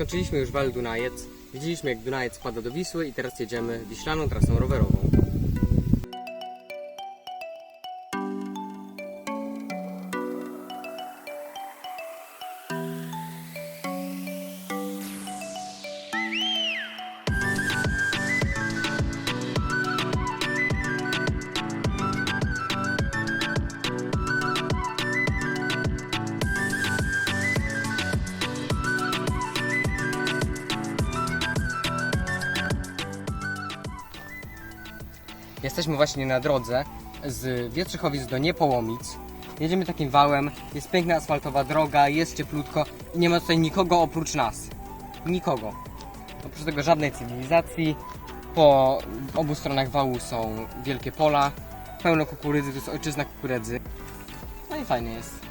Skończyliśmy już Val Dunajec. Widzieliśmy jak Dunajec wpada do Wisły i teraz jedziemy wiślaną trasą rowerową. Jesteśmy właśnie na drodze z Wietrzychowic do Niepołomic. Jedziemy takim wałem, jest piękna asfaltowa droga, jest cieplutko i nie ma tutaj nikogo oprócz nas. Nikogo. Oprócz tego żadnej cywilizacji. Po obu stronach wału są wielkie pola, pełno kukurydzy, to jest ojczyzna kukurydzy. No i fajnie jest.